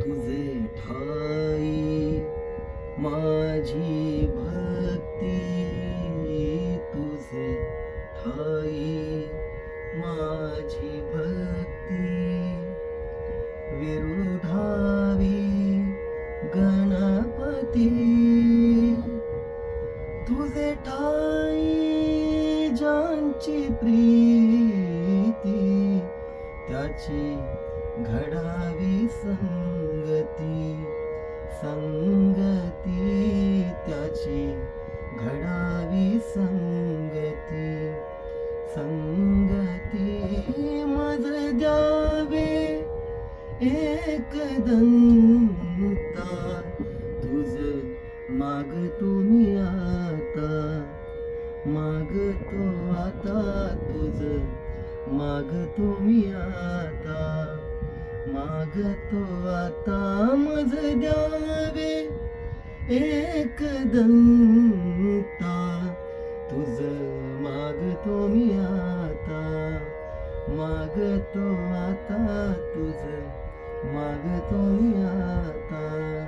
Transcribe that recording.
तुझे ठाई माझी भक्ती तुझे ठाई माझी भक्ती. विरुधावी गणपती तुझे ठाई ज्यांची प्रीती त्याची घडावी संगती संगती त्याची. घडावी संगती संगती मज द्यावे. एकदंता तुझ मागतो मी आता. मागतो आता तुझ मागतो मी आता. मागतो आता मज द्यावे. एकदंता तुझ मागतो मी आता. मागतो आता तुझ मागतो मी आता.